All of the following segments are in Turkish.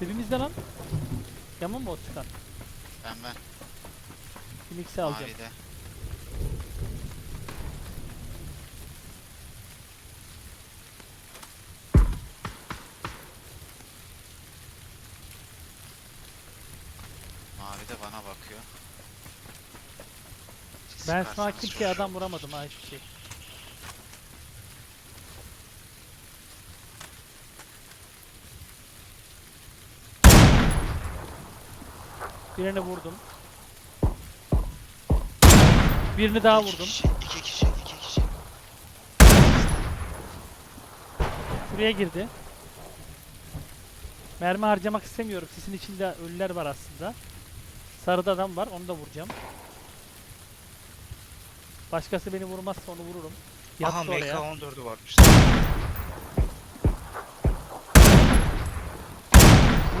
Dibimizde lan. Yaman mı o çıkan? Ben ben. Phoenix'i alacağım. Mavide. Mavi de bana bakıyor. Ben sıkarsanız sana kimseye adam vuramadım ha hiçbir şey. Birini vurdum. Birini daha İki vurdum. Kişi, iki kişi, iki kişi. Şuraya girdi. Mermi harcamak istemiyorum. Sisin içinde ölüler var aslında. Sarıda adam var. Onu da vuracağım. Başkası beni vurmazsa onu vururum. Yattı Aha oraya. MK14'ü varmış.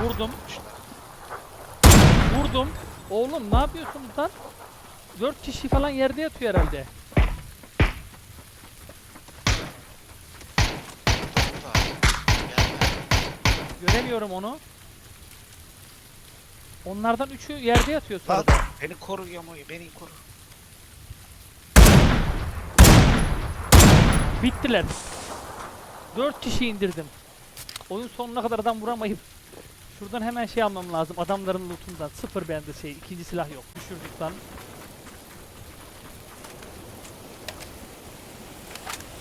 Vurdum. Vurdum. Oğlum ne yapıyorsunuz lan? 4 kişi falan yerde yatıyor herhalde. Göremiyorum onu. Onlardan 3'ü yerde yatıyor Lan sırada. beni koru Yamo'yu beni koru. Bittiler. 4 kişi indirdim. Oyun sonuna kadar adam vuramayıp şuradan hemen şey almam lazım. Adamların lootundan. Sıfır bende şey. ikinci silah yok. Düşürdük lan.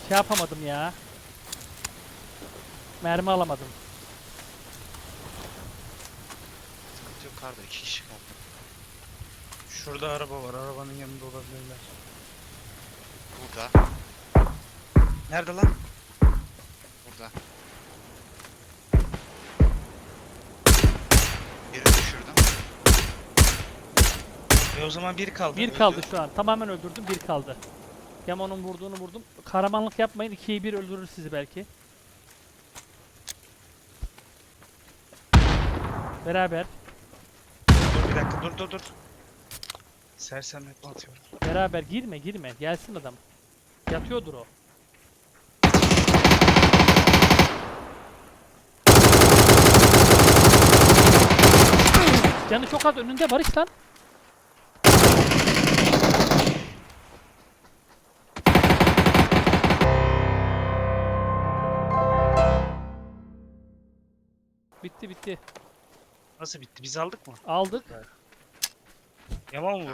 Şey yapamadım ya. Mermi alamadım. Sıkıntı yok karda iki kişi kaldı. Şurada araba var. Arabanın yanında olabilirler. Burada. Nerede lan? Burada. Birini düşürdüm. E o zaman bir kaldı. Bir kaldı şu an. Tamamen öldürdüm. Bir kaldı. Yaman'ın vurduğunu vurdum. Kahramanlık yapmayın. 2'ye 1 öldürür sizi belki. Beraber. Dur bir dakika dur dur dur. Sersemletme atıyorum. Beraber girme girme. Gelsin adam. Yatıyordur o. Canı çok az önünde Barış lan. Bitti bitti. Nasıl bitti? Biz aldık mı? Aldık. Yaman mı?